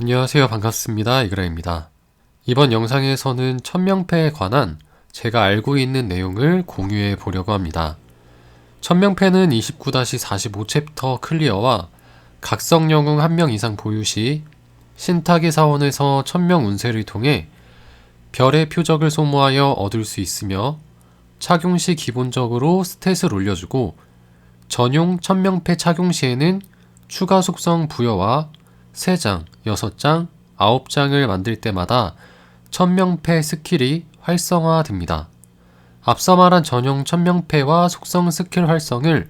안녕하세요. 반갑습니다. 이그라입니다. 이번 영상에서는 천명패에 관한 제가 알고 있는 내용을 공유해 보려고 합니다. 천명패는 29-45 챕터 클리어와 각성 영웅 한명 이상 보유 시 신탁의 사원에서 천명 운세를 통해 별의 표적을 소모하여 얻을 수 있으며 착용 시 기본적으로 스탯을 올려주고 전용 천명패 착용 시에는 추가 속성 부여와 3장, 6장, 9장을 만들 때마다 천명패 스킬이 활성화됩니다. 앞서 말한 전용 천명패와 속성 스킬 활성을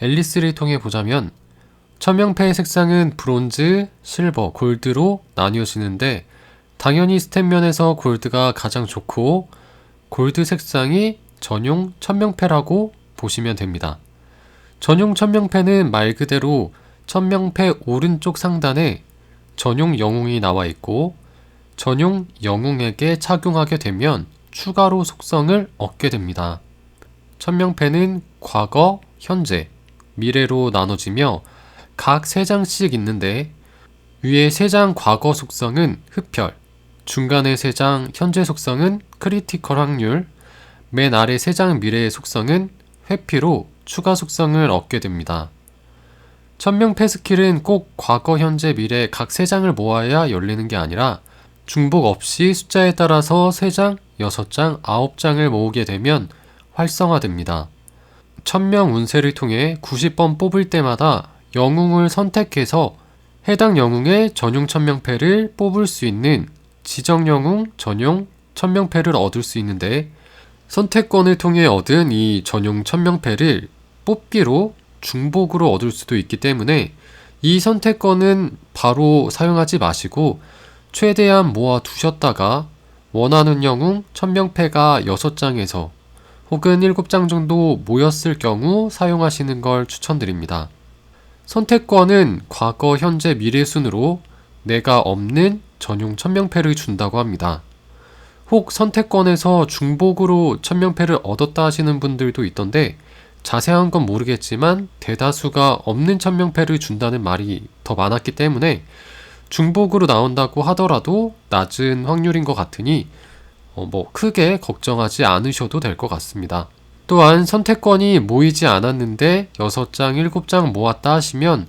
앨리스를 통해 보자면 천명패의 색상은 브론즈, 실버, 골드로 나뉘어지는데 당연히 스탯 면에서 골드가 가장 좋고 골드 색상이 전용 천명패라고 보시면 됩니다. 전용 천명패는 말 그대로 천명패 오른쪽 상단에 전용 영웅이 나와 있고 전용 영웅에게 착용하게 되면 추가로 속성을 얻게 됩니다. 천명패는 과거, 현재, 미래로 나눠지며 각 3장씩 있는데 위에 3장 과거 속성은 흡혈, 중간에 3장 현재 속성은 크리티컬 확률, 맨 아래 3장 미래의 속성은 회피로 추가 속성을 얻게 됩니다. 천명 패 스킬은 꼭 과거, 현재, 미래 각 3장을 모아야 열리는 게 아니라 중복 없이 숫자에 따라서 3장, 6장, 9장을 모으게 되면 활성화됩니다. 천명 운세를 통해 90번 뽑을 때마다 영웅을 선택해서 해당 영웅의 전용 천명패를 뽑을 수 있는 지정 영웅 전용 천명패를 얻을 수 있는데 선택권을 통해 얻은 이 전용 천명패를 뽑기로 중복으로 얻을 수도 있기 때문에 이 선택권은 바로 사용하지 마시고 최대한 모아 두셨다가 원하는 영웅 천명패가 6장에서 혹은 7장 정도 모였을 경우 사용하시는 걸 추천드립니다. 선택권은 과거, 현재, 미래 순으로 내가 없는 전용 천명패를 준다고 합니다. 혹 선택권에서 중복으로 천명패를 얻었다 하시는 분들도 있던데 자세한 건 모르겠지만 대다수가 없는 천명패를 준다는 말이 더 많았기 때문에 중복으로 나온다고 하더라도 낮은 확률인 것 같으니 어, 뭐 크게 걱정하지 않으셔도 될 것 같습니다. 또한 선택권이 모이지 않았는데 6장, 7장 모았다 하시면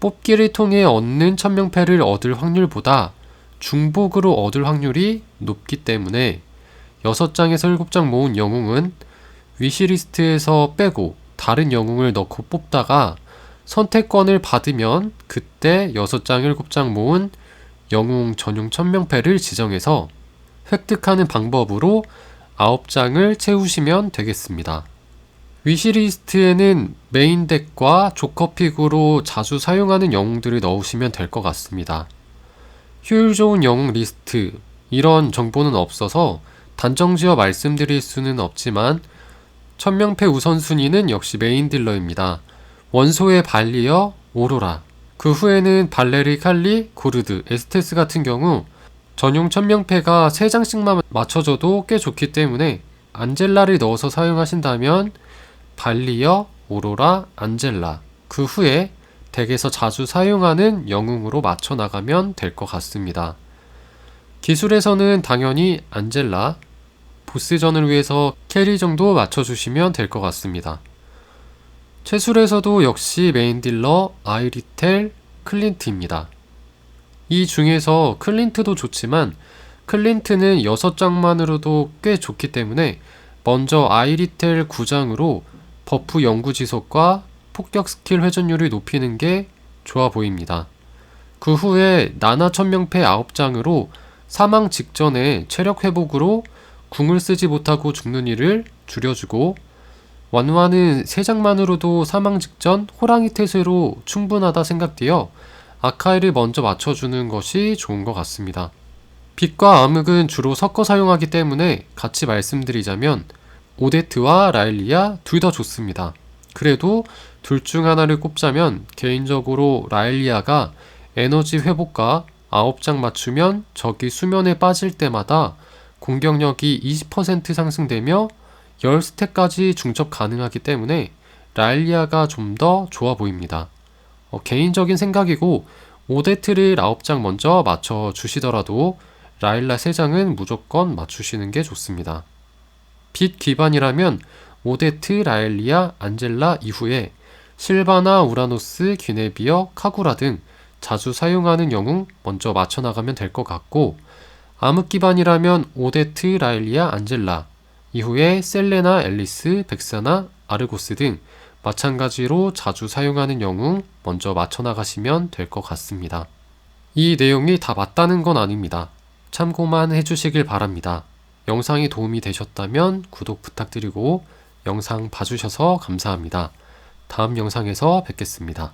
뽑기를 통해 얻는 천명패를 얻을 확률보다 중복으로 얻을 확률이 높기 때문에 6장에서 7장 모은 영웅은 위시리스트에서 빼고 다른 영웅을 넣고 뽑다가 선택권을 받으면 그때 6장, 7장 모은 영웅 전용 천명패를 지정해서 획득하는 방법으로 9장을 채우시면 되겠습니다. 위시리스트에는 메인 덱과 조커픽으로 자주 사용하는 영웅들을 넣으시면 될 것 같습니다. 효율 좋은 영웅 리스트, 이런 정보는 없어서 단정 지어 말씀드릴 수는 없지만 천명패 우선순위는 역시 메인 딜러입니다. 원소의 발리어, 오로라, 그 후에는 발레리, 칼리, 고르드, 에스테스 같은 경우 전용 천명패가 3장씩만 맞춰줘도 꽤 좋기 때문에 안젤라를 넣어서 사용하신다면 발리어, 오로라, 안젤라 그 후에 덱에서 자주 사용하는 영웅으로 맞춰 나가면 될 것 같습니다. 기술에서는 당연히 안젤라, 보스전을 위해서 캐리 정도 맞춰주시면 될 것 같습니다. 채술에서도 역시 메인 딜러 아이리텔 클린트입니다. 이 중에서 클린트도 좋지만 클린트는 6장만으로도 꽤 좋기 때문에 먼저 아이리텔 9장으로 버프 연구 지속과 폭격 스킬 회전율을 높이는 게 좋아 보입니다. 그 후에 나나 천명패 9장으로 사망 직전에 체력 회복으로 궁을 쓰지 못하고 죽는 일을 줄여주고 완화는 3장만으로도 사망 직전 호랑이 태세로 충분하다 생각되어 아카이를 먼저 맞춰주는 것이 좋은 것 같습니다. 빛과 암흑은 주로 섞어 사용하기 때문에 같이 말씀드리자면 오데트와 라일리아 둘 다 좋습니다. 그래도 둘 중 하나를 꼽자면 개인적으로 라일리아가 에너지 회복과 9장 맞추면 적이 수면에 빠질 때마다 공격력이 20% 상승되며 10스택까지 중첩 가능하기 때문에 라일리아가 좀 더 좋아 보입니다. 어, 개인적인 생각이고 오데트를 9장 먼저 맞춰 주시더라도 라일라 3장은 무조건 맞추시는 게 좋습니다. 빛 기반이라면 오데트, 라엘리아, 안젤라 이후에 실바나, 우라노스, 귀네비어, 카구라 등 자주 사용하는 영웅 먼저 맞춰 나가면 될 것 같고 암흑 기반이라면 오데트, 라일리아, 안젤라 이후에 셀레나, 앨리스, 백사나, 아르고스 등 마찬가지로 자주 사용하는 영웅 먼저 맞춰나가시면 될 것 같습니다. 이 내용이 다 맞다는 건 아닙니다. 참고만 해주시길 바랍니다. 영상이 도움이 되셨다면 구독 부탁드리고 영상 봐주셔서 감사합니다. 다음 영상에서 뵙겠습니다.